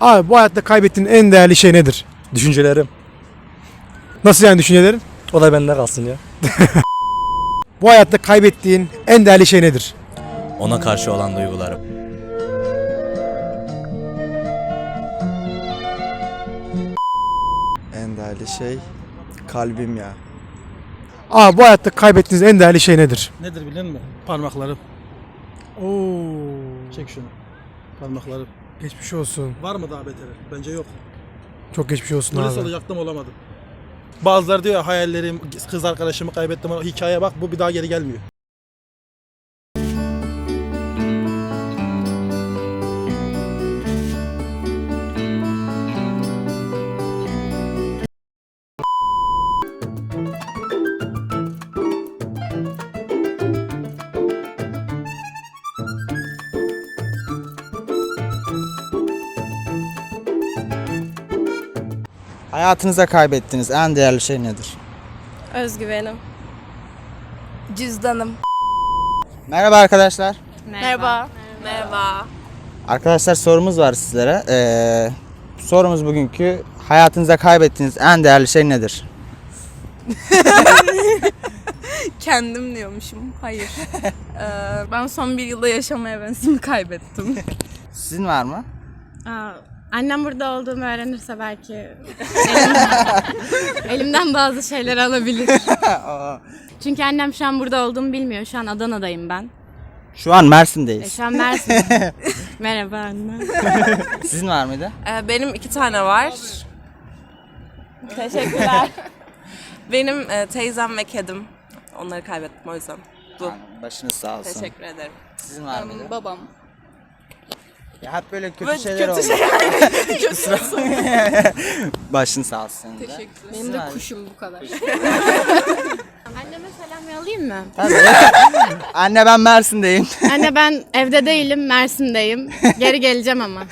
Abi bu hayatta kaybettiğin en değerli şey nedir? Düşüncelerim. Nasıl yani düşüncelerin? O da bende kalsın ya. Bu hayatta kaybettiğin en değerli şey nedir? Ona karşı olan duygularım. En değerli şey kalbim ya. Abi bu hayatta kaybettiğiniz en değerli şey nedir? Nedir bilir mi? Parmaklarım. Oo. Çek şunu. Parmaklarım. Geçmiş olsun. Var mı daha beteri? Bence yok. Çok geçmiş olsun Polis abi. olacaktım olamadım. Bazıları diyor ya, hayallerim, kız arkadaşımı kaybettim. Hikaye bak bu bir daha geri gelmiyor. Hayatınızda kaybettiğiniz en değerli şey nedir? Özgüvenim. Cüzdanım. Merhaba arkadaşlar. Merhaba. Merhaba. Arkadaşlar sorumuz var sizlere. Ee, sorumuz bugünkü hayatınızda kaybettiğiniz en değerli şey nedir? Kendim diyormuşum. Hayır. Ee, ben son bir yılda yaşama hevesimi kaybettim. Sizin var mı? Aa, annem burada olduğumu öğrenirse belki elimden, elimden bazı şeyler alabilir. Çünkü annem şu an burada olduğumu bilmiyor. Şu an Adana'dayım ben. Şu an E, Mersin'deyiz. şu an Mersin. Merhaba anne. Sizin var mıydı? Ee, benim iki tane var. Teşekkürler. benim e, teyzem ve kedim. Onları kaybettim o yüzden. Bu. Başınız sağ olsun. Teşekkür ederim. Sizin var mıydı? Babam. Ya hep böyle kötü Böyle şeyler kötü oldu. Başın sağ olsun. de. Teşekkür var mı? Kuşum bu kadar. Anneme selam yollayayım mı? Anne ben Mersin'deyim. Anne ben evde değilim, Mersin'deyim. Geri geleceğim ama.